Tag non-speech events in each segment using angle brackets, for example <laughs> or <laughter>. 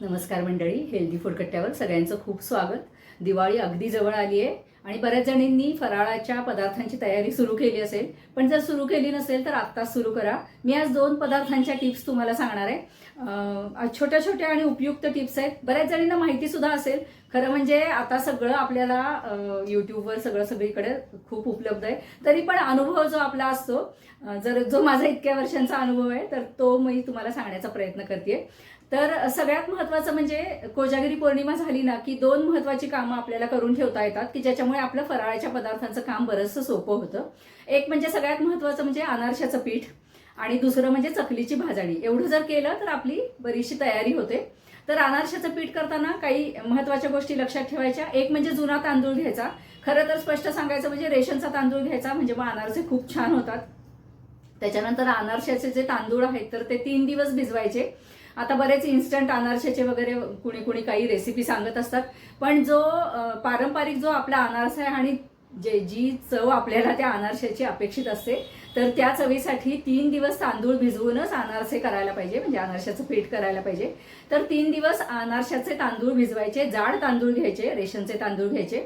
नमस्कार मंडळी healthy food कट्ट्यावर सगळ्यांचं खूप स्वागत. दिवाळी अगदी जवळ आली आहे आणि बऱ्याच जणींनी फराळाच्या पदार्थांची तयारी सुरू केली असेल. पण जर सुरू केली नसेल तर आत्ताच सुरू करा. मी आज दोन पदार्थांच्या टिप्स तुम्हाला सांगणार आहे. छोट्या छोट्या आणि उपयुक्त टिप्स आहेत. बऱ्याच जणींना माहिती सुद्धा असेल. खरं म्हणजे आता सगळं आपल्याला यूट्यूबवर सगळं सगळीकडे खूप उपलब्ध आहे. तरी पण अनुभव जो आपला असतो जर जो माझा इतक्या वर्षांचा अनुभव आहे तर तो मी तुम्हाला सांगण्याचा प्रयत्न करते तर सगळ्यात महत्त्वाचं म्हणजे कोजागिरी पौर्णिमा झाली ना की दोन महत्त्वाची कामं आपल्याला करून ठेवता येतात की ज्याच्यामुळे आपलं फराळाच्या पदार्थांचं काम बरंचसं सोपं होतं. एक म्हणजे सगळ्यात महत्त्वाचं म्हणजे अनारशाचं पीठ आणि दुसरं म्हणजे चकलीची भाजणी एवढं जर केलं तर आपली बरीचशी तयारी होते. तर अनारशाचं पीठ करताना काही महत्त्वाच्या गोष्टी लक्षात ठेवायच्या. एक म्हणजे जुना तांदूळ घ्यायचा. खरं तर स्पष्ट सांगायचं म्हणजे रेशनचा तांदूळ घ्यायचा म्हणजे मग अनारसे खूप छान होतात. त्याच्यानंतर अनारशाचे जे तांदूळ आहेत तर ते तीन दिवस भिजवायचे. आता बरेच इन्स्टंट अनारशाचे वगैरे कुणी कुणी काही रेसिपी सांगत असतात. पण जो पारंपरिक जो आपला अनारसा आहे आणि जे जी चव आपल्याला त्या अनारशाची अपेक्षित असते तर त्या चवीसाठी तीन दिवस तांदूळ भिजवूनच अनारसे करायला पाहिजे म्हणजे अनारशाचं पीठ करायला पाहिजे. तर तीन दिवस अनारशाचे तांदूळ भिजवायचे जाड तांदूळ घ्यायचे रेशनचे तांदूळ घ्यायचे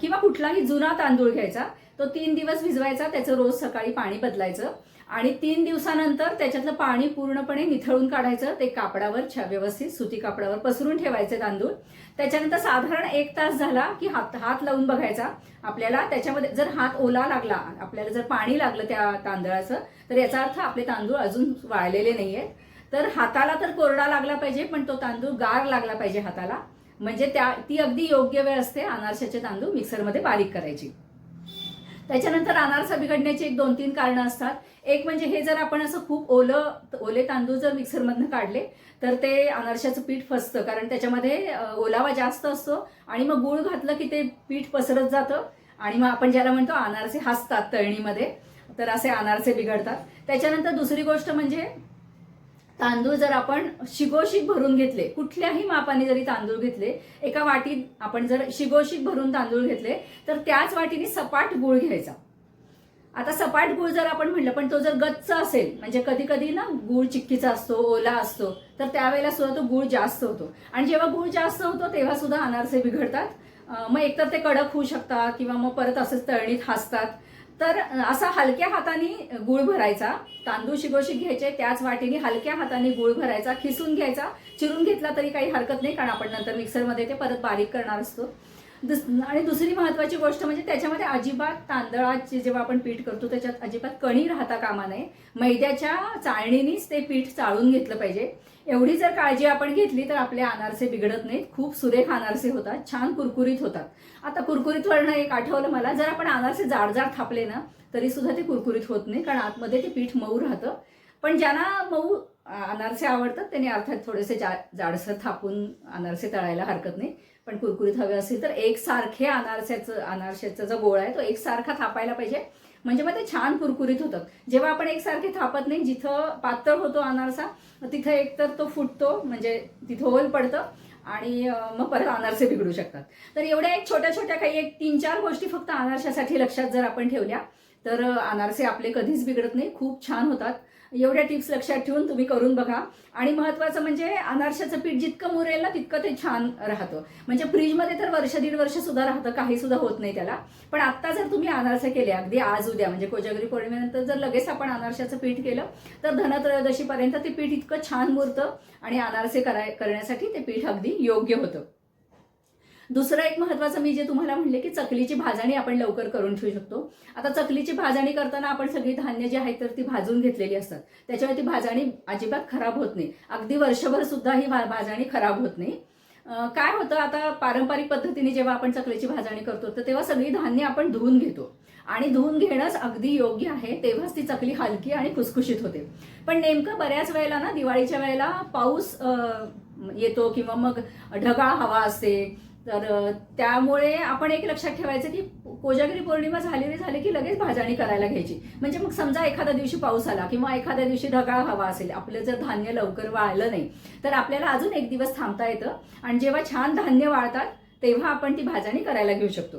किंवा कुठलाही जुना तांदूळ घ्यायचा तो तीन दिवस भिजवायचा त्याचं रोज सकाळी पाणी बदलायचं. आणि तीन दिवसानंतर त्याच्यातलं पाणी पूर्णपणे निथळून काढायचं. ते कापडावर व्यवस्थित सुती कापडावर पसरून ठेवायचे तांदूळ. त्याच्यानंतर साधारण एक तास झाला की हात हात लावून बघायचा. आपल्याला त्याच्यामध्ये जर हात ओला लागला आपल्याला जर पाणी लागलं त्या तांदळाचं तर याचा अर्थ आपले तांदूळ अजून वाळलेले नाहीये. तर हाताला तर कोरडा लागला पाहिजे पण तो तांदूळ गार लागला पाहिजे हाताला. म्हणजे त्या ती अगदी योग्य वेळ असते अनारशाचे तांदूळ मिक्सरमध्ये बारीक करायची. त्याच्यानंतर अनारसा बिघडण्याची एक दोन तीन कारणं असतात. एक म्हणजे हे जर आपण असं खूप ओलं ओले तांदूळ जर मिक्सरमधनं काढले तर ते अनारशाचं पीठ फसतं. कारण त्याच्यामध्ये ओलावा जास्त असतो आणि मग गूळ घातलं की ते पीठ पसरत जातं. आणि मग आपण ज्याला म्हणतो अनारसे हसतात तळणीमध्ये तर असे अनारसे बिघडतात. त्याच्यानंतर दुसरी गोष्ट म्हणजे तांदूळ जर आपण शिगोशीक भरून घेतले कुठल्याही मापाने जरी तांदूळ घेतले एका वाटीत आपण जर शिगोशीक भरून तांदूळ घेतले तर त्याच वाटीने सपाट गुळ घ्यायचा. आता सपाट गुळ जर आपण म्हणलं पण तो जर गच्च असेल म्हणजे कधी कधी ना गुळ चिक्कीचा असतो ओला असतो तर त्यावेळेला सुद्धा तो गुळ जास्त होतो. आणि जेव्हा गुळ जास्त होतो तेव्हा सुद्धा अनारसे बिघडतात. मग एकतर ते कडक होऊ शकतात किंवा मग परत असेच तळणीत हसतात. तर असा हलक्या हाताने गुळ भरायचा. तांदूळ शिगोशी घ्यायचे त्याच वाटीने हलक्या हाताने गुळ भरायचा खिसून घ्यायचा. चिरून घेतला तरी काही हरकत नाही कारण आपण नंतर मिक्सरमध्ये ते परत बारीक करणार असतो. दुस आणि दुसरी महत्वाची गोष्ट म्हणजे त्याच्यामध्ये अजिबात तांदळाचे जेव्हा आपण पीठ करतो त्याच्यात अजिबात कणी राहता कामा नये. मैद्याच्या चाळणीनीच ते पीठ चाळून घेतलं पाहिजे. एवढी जर काळजी आपण घेतली तर आपले अनारसे बिघडत नाहीत. खूप सुरेख अनारसे होतात छान कुरकुरीत होतात. आता कुरकुरीत वळणं एक आठवलं मला जर आपण अनारसे जाड जाड थापले ना तरी सुद्धा ते कुरकुरीत होत नाही कारण आतमध्ये ते पीठ मऊ राहतं. पण ज्यांना मऊ अनारसे आवडतात त्यांनी अर्थात थोडेसे जा जाडसर थापून अनारसे तळायला हरकत नाही. पण कुरकुरीत हवे असेल तर एकसारखे अनारस्याचं अनारशाचा जो गोळा आहे तो एकसारखा थापायला पाहिजे. म्हणजे मग ते छान कुरकुरीत होतं. जेव्हा आपण एकसारखे थापत नाही जिथं पातळ होतो अनारसा तिथं एकतर तो फुटतो म्हणजे तिथं होल पडतं आणि मग परत अनारसे बिघडू शकतात. तर एवढ्या एक छोट्या छोट्या काही एक तीन चार गोष्टी फक्त अनारशासाठी लक्षात जर आपण ठेवल्या तर अनारसे आपले कधीच बिघडत नाही. खूप छान होतात. एवढ्या टिप्स लक्षात ठेवून तुम्ही करून बघा. आणि महत्वाचं म्हणजे अनारशाचं पीठ जितकं मुरेल ना तितकं ते छान राहतं. म्हणजे फ्रीजमध्ये तर वर्ष दीड वर्ष सुद्धा राहतं. काही सुद्धा होत नाही त्याला. पण आता जर तुम्ही अनारसे केले अगदी आज उद्या म्हणजे कोजागरी पौर्णिमेनंतर जर लगेच आपण अनारशाचं पीठ केलं तर धनत्रयोदशीपर्यंत ते पीठ इतकं छान मुरतं आणि अनारसे कराय करण्यासाठी ते पीठ अगदी योग्य होतं. दुसरं एक महत्वाचं मी जे तुम्हाला म्हणले की चकलीची भाजणी आपण लवकर करून ठेवू शकतो. आता चकलीची भाजणी करताना आपण सगळी धान्य जी आहेत तर ती भाजून घेतलेली असतात. त्याच्यामुळे ती भाजणी अजिबात खराब होत नाही. अगदी वर्षभर सुद्धा ही भाजणी खराब होत नाही. काय होतं आता पारंपरिक पद्धतीने जेव्हा आपण चकलीची भाजणी करतो तर तेव्हा सगळी धान्य आपण धुवून घेतो. आणि धुवून घेणंच अगदी योग्य आहे तेव्हाच ती चकली हलकी आणि खुसखुशीत होते. पण नेमकं बऱ्याच वेळेला ना दिवाळीच्या वेळेला पाऊस येतो किंवा मग ढगाळ हवा असते तर त्यामुळे आपण एक लक्षात ठेवायचं की कोजागिरी पौर्णिमा झालेली झाली की लगेच भाजणी करायला घ्यायची. म्हणजे मग समजा एखाद्या दिवशी पाऊस आला किंवा एखाद्या दिवशी ढगाळ हवा असेल आपलं जर धान्य लवकर वाळलं नाही तर आपल्याला अजून एक दिवस थांबता येतं आणि जेव्हा छान धान्य वाळतात तेव्हा आपण ती भाजणी करायला घेऊ शकतो.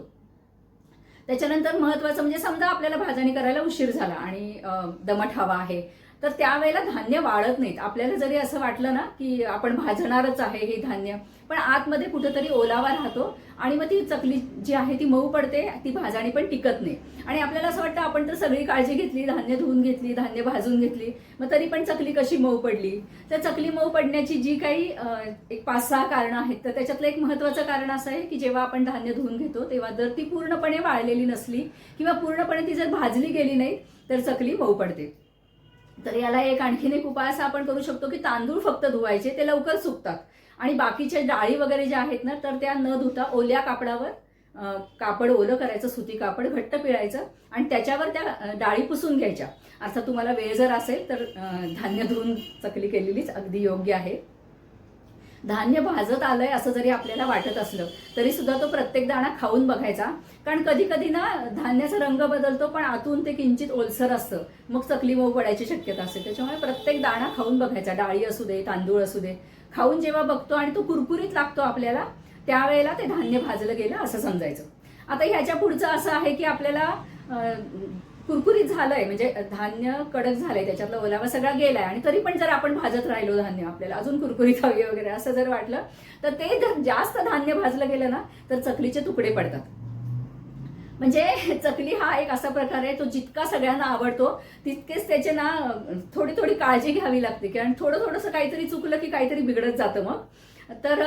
त्याच्यानंतर महत्वाचं म्हणजे समजा आपल्याला भाजणी करायला उशीर झाला आणि दमट हवा आहे तर त्यावेळेला धान्य वाळत नाहीत. आपल्याला जरी असं वाटलं ना की आपण भाजणारच आहे हे धान्य पण आतमध्ये कुठेतरी ओलावा राहतो आणि मग ती चकली जी आहे ती मऊ पडते ती भाजाणी पण टिकत नाही. आणि आपल्याला असं वाटतं आपण तर सगळी काळजी घेतली धान्य धुवून घेतली धान्य भाजून घेतली मग तरी पण चकली कशी मऊ पडली? तर चकली मऊ पडण्याची जी काही एक पाच सहा कारणं आहेत तर त्याच्यातलं एक महत्त्वाचं कारण असं आहे की जेव्हा आपण धान्य धुवून घेतो तेव्हा जर ती पूर्णपणे वाळलेली नसली किंवा पूर्णपणे ती जर भाजली गेली नाही तर चकली मऊ पडते. तर याला एक आणखीन एक उपाय असा आपण करू शकतो की तांदूळ फक्त धुवायचे ते लवकर सुकतात. आणि बाकीच्या डाळी वगैरे ज्या आहेत ना तर त्या न धुता ओल्या कापडावर कापड ओलं करायचं सुती कापड घट्ट पिळायचं आणि त्याच्यावर त्या डाळी पुसून घ्यायच्या. अर्थात तुम्हाला वेळ जर असेल तर धान्य धुवून चकली केलेलीच अगदी योग्य आहे. धान्य भाजत आलंय असं जरी आपल्याला वाटत असलं तरी सुद्धा तो प्रत्येक दाणा खाऊन बघायचा. कारण कधी कधी ना धान्याचा रंग बदलतो पण आतून ते किंचित ओलसर असतं. मग चकली मऊ पडायची शक्यता असते. त्याच्यामुळे प्रत्येक दाणा खाऊन बघायचा. डाळी असू दे तांदूळ असू दे. खाऊन जेव्हा बघतो आणि तो कुरकुरीत लागतो आपल्याला त्यावेळेला ते धान्य भाजलं गेलं असं समजायचं. आता ह्याच्या पुढचं असं आहे की आपल्याला कुरकुरीत झालंय म्हणजे धान्य कडक झालंय त्याच्यातला ओलावा सगळा गेलाय. आणि तरी पण जर आपण भाजत राहिलो धान्य आपल्याला अजून कुरकुरीत हवी वगैरे असं जर वाटलं तर ते जर जास्त धान्य भाजलं गेलं ना तर चकलीचे तुकडे पडतात. म्हणजे चकली हा एक असा प्रकार आहे तो जितका सगळ्यांना आवडतो तितकेच त्याचे ना थोडी थोडी काळजी घ्यावी लागते. कारण थोडं थोडंसं काहीतरी चुकलं की काहीतरी बिघडत जातं मग. तर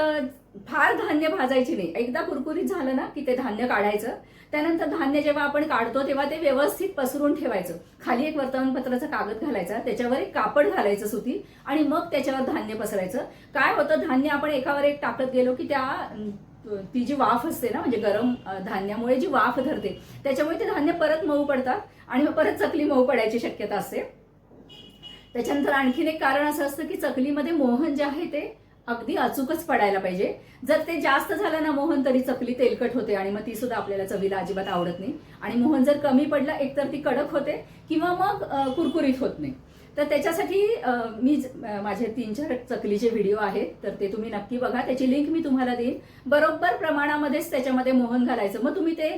फार धान्य भाजायची नाही. एकदा कुरकुरीत झालं ना की ते धान्य काढायचं त्यानंतर धान्य जेव्हा आपण काढतो तेव्हा ते व्यवस्थित पसरून ठेवायचं. खाली एक वर्तमानपत्राचा कागद घालायचा त्याच्यावर एक कापड घालायचं सुती आणि मग त्याच्यावर धान्य पसरायचं. काय होतं धान्य आपण एकावर एक टाकत गेलो की त्या ती जी वाफ असते ना म्हणजे गरम धान्यामुळे जी वाफ धरते त्याच्यामुळे ते धान्य परत मऊ पडतात आणि मग परत चकली मऊ पडायची शक्यता असते. त्याच्यानंतर आणखीन एक कारण असं असतं की चकलीमध्ये मोहन जे आहे ते अगदी अचूकच पडायला पाहिजे. जर ते जास्त झालं ना मोहन तरी चकली तेलकट होते आणि मग ती सुद्धा आपल्याला चवीला अजिबात आवडत नाही. आणि मोहन जर कमी पडलं एकतर ती कडक होते किंवा मग कुरकुरीत होत नाही. तर त्याच्यासाठी मी माझे तीन चार चकलीचे व्हिडिओ आहेत तर ते तुम्ही नक्की बघा. त्याची लिंक मी तुम्हाला देईन. बरोबर प्रमाणामध्येच त्याच्यामध्ये मोहन घालायचं. मग तुम्ही ते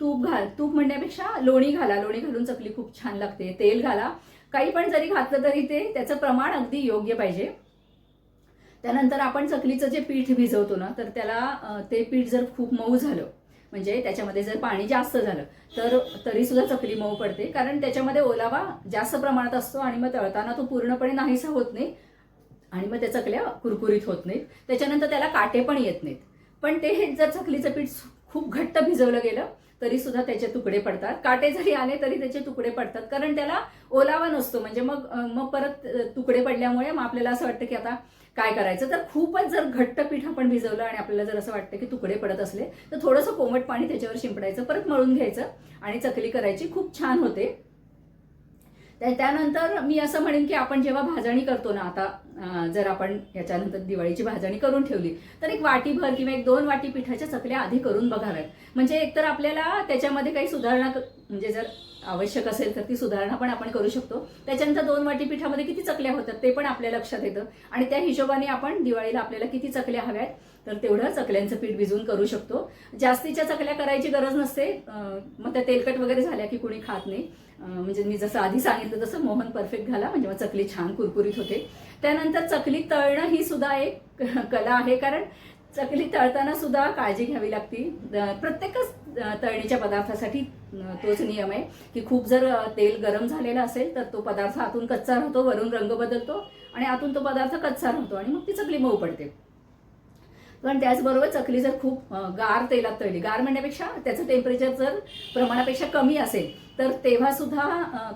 तूप घाल तूप म्हणण्यापेक्षा लोणी घाला. लोणी घालून चकली खूप छान लागते. तेल घाला. काही पण जरी घातलं तरी ते त्याचं प्रमाण अगदी योग्य पाहिजे. त्यानंतर आपण चकलीचं जे पीठ भिजवतो ना तर त्याला ते पीठ जर खूप मऊ झालं म्हणजे त्याच्यामध्ये जर पाणी जास्त झालं तर तरीसुद्धा चकली मऊ पडते. कारण त्याच्यामध्ये ओलावा जास्त प्रमाणात असतो आणि मग तळताना तो पूर्णपणे नाहीसा होत नाही आणि मग त्या चकल्या कुरकुरीत होत नाहीत. त्याच्यानंतर त्याला काटे पण येत नाहीत. पण ते हे जर चकलीचं पीठ खूप घट्ट भिजवलं गेलं तरी सुद्धा त्याचे तुकडे पडतात. काटे जरी आले तरी त्याचे तुकडे पडतात. कारण त्याला ओलावा नसतो. म्हणजे मग मग परत तुकडे पडल्यामुळे मग आपल्याला असं वाटतं की आता काय करायचं? तर खूपच जर घट्ट पीठ आपण भिजवलं आणि आपल्याला जर असं वाटतं की तुकडे पडत असले तर थोडंसं कोमट पाणी त्याच्यावर शिंपडायचं. परत मळून घ्यायचं आणि चकली करायची. खूप छान होते. तर त्यानंतर मी असं म्हणेन की आपण जेव्हा भाजणी करतो ना आता जर आपण याच्यानंतर दिवाळीची भाजणी करून ठेवली तर एक वाटीभर किंवा एक दोन वाटी पिठाच्या चकल्या आधी करून बघाव्यात. म्हणजे एकतर आपल्याला त्याच्यामध्ये काही सुधारणा म्हणजे जर आवश्यक असेल तर ती सुधारणा पण आपण करू शकतो. त्याच्यानंतर दोन वाटी पिठामध्ये किती चकल्या होतात ते पण आपल्या लक्षात येतं. आणि त्या हिशोबाने आपण दिवाळीला आपल्याला किती चकल्या हव्यात तर तेवढं चकल्यांचं पीठ भिजवून करू शकतो. जास्तीच्या चकल्या करायची गरज नसते. मग त्या तेलकट वगैरे झाल्या की कोणी खात नाही. म्हणजे मी जसं आधी सांगितलं तसं मोहन परफेक्ट घाला म्हणजे मग चकली छान कुरकुरीत होते. त्यानंतर चकली तळणं ही सुद्धा एक <laughs> कला आहे कारण चकली तळताना सुद्धा काळजी घ्यावी लागती. प्रत्येकच तळणीच्या पदार्थासाठी तोच नियम आहे की खूप जर तेल गरम झालेलं असेल तर तो पदार्थ आतून कच्चा राहतो वरून रंग बदलतो आणि आतून तो पदार्थ कच्चा राहतो आणि मग ती चकली मऊ पडते. पण त्याचबरोबर चकली जर खूप गार तेलात तळली गार म्हणण्यापेक्षा त्याचं टेम्परेचर जर प्रमाणापेक्षा कमी असेल तर तेव्हा सुद्धा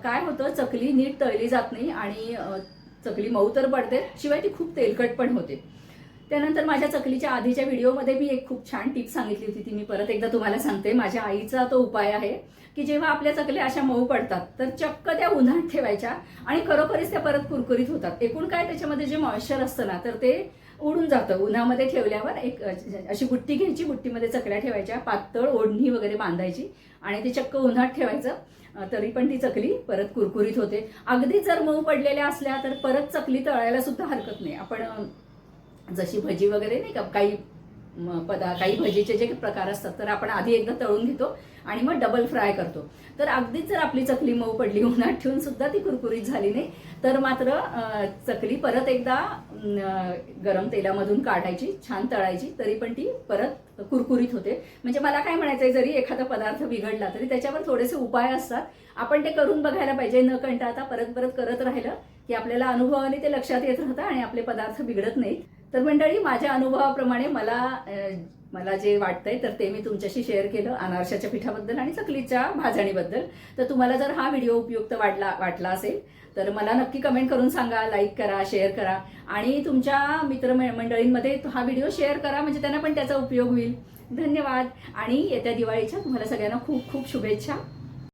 काय होतं चकली नीट तळली जात नाही आणि चकली मऊ तर पडते शिवाय ती खूप तेलकट पण होते. त्यानंतर माझ्या चकलीच्या आधीच्या व्हिडिओमध्ये मी एक खूप छान टिप सांगितली होती ती मी परत एकदा तुम्हाला सांगते. माझ्या आईचा तो उपाय आहे की जेव्हा आपल्या चकल्या अशा मऊ पडतात तर चक्क त्या उन्हात ठेवायच्या आणि खरोखरीच त्या परत कुरकुरीत होतात. एकूण काय त्याच्यामध्ये जे मॉइश्चर असतं ना तर ते उडून जातं. उन्हामध्ये ठेवल्यावर एक अशी बुट्टी घ्यायची बुट्टीमध्ये चकल्या ठेवायच्या पातळ ओढणी वगैरे बांधायची आणि ते चक्क उन्हात ठेवायचं. तरी पण ती चकली परत कुरकुरीत होते. अगदी जर मऊ पडलेल्या असल्या तर परत चकली तळायला सुद्धा हरकत नाही. आपण जशी भजी वगैरे नाही का काही पदा काही भजीचे जे प्रकार असतात तर आपण आधी एकदा तळून घेतो. आणि मग डबल फ्राय करतो. तर अगदीच जर आपली चकली मऊ पडली उन्हात ठेवून सुद्धा ती कुरकुरीत झाली नाही तर मात्र चकली परत एकदा गरम तेलामधून काढायची छान तळायची तरी पण ती परत कुरकुरीत होते. म्हणजे मला काय म्हणायचंय जरी एखादा पदार्थ बिघडला तरी त्याच्यावर थोडेसे उपाय असतात. आपण ते करून बघायला पाहिजे न कंटाळता परत परत करत राहिलं की आपल्याला अनुभवाने ते लक्षात येत राहतं आणि आपले पदार्थ बिघडत नाहीत. तर मंडळी माझ्या अनुभवाप्रमाणे मला मला जे वाटतंय तर ते मी तुमच्याशी शेअर केलं अनारशाच्या पिठाबद्दल आणि चकलीच्या भाजणीबद्दल. तर तुम्हाला जर हा व्हिडिओ उपयुक्त वाटला वाटला असेल तर मला नक्की कमेंट करून सांगा लाईक करा शेअर करा आणि तुमच्या मित्र मंडळींमध्ये हा व्हिडिओ शेअर करा म्हणजे त्यांना पण त्याचा उपयोग होईल. धन्यवाद आणि येत्या दिवाळीच्या तुम्हाला सगळ्यांना खूप खूप शुभेच्छा.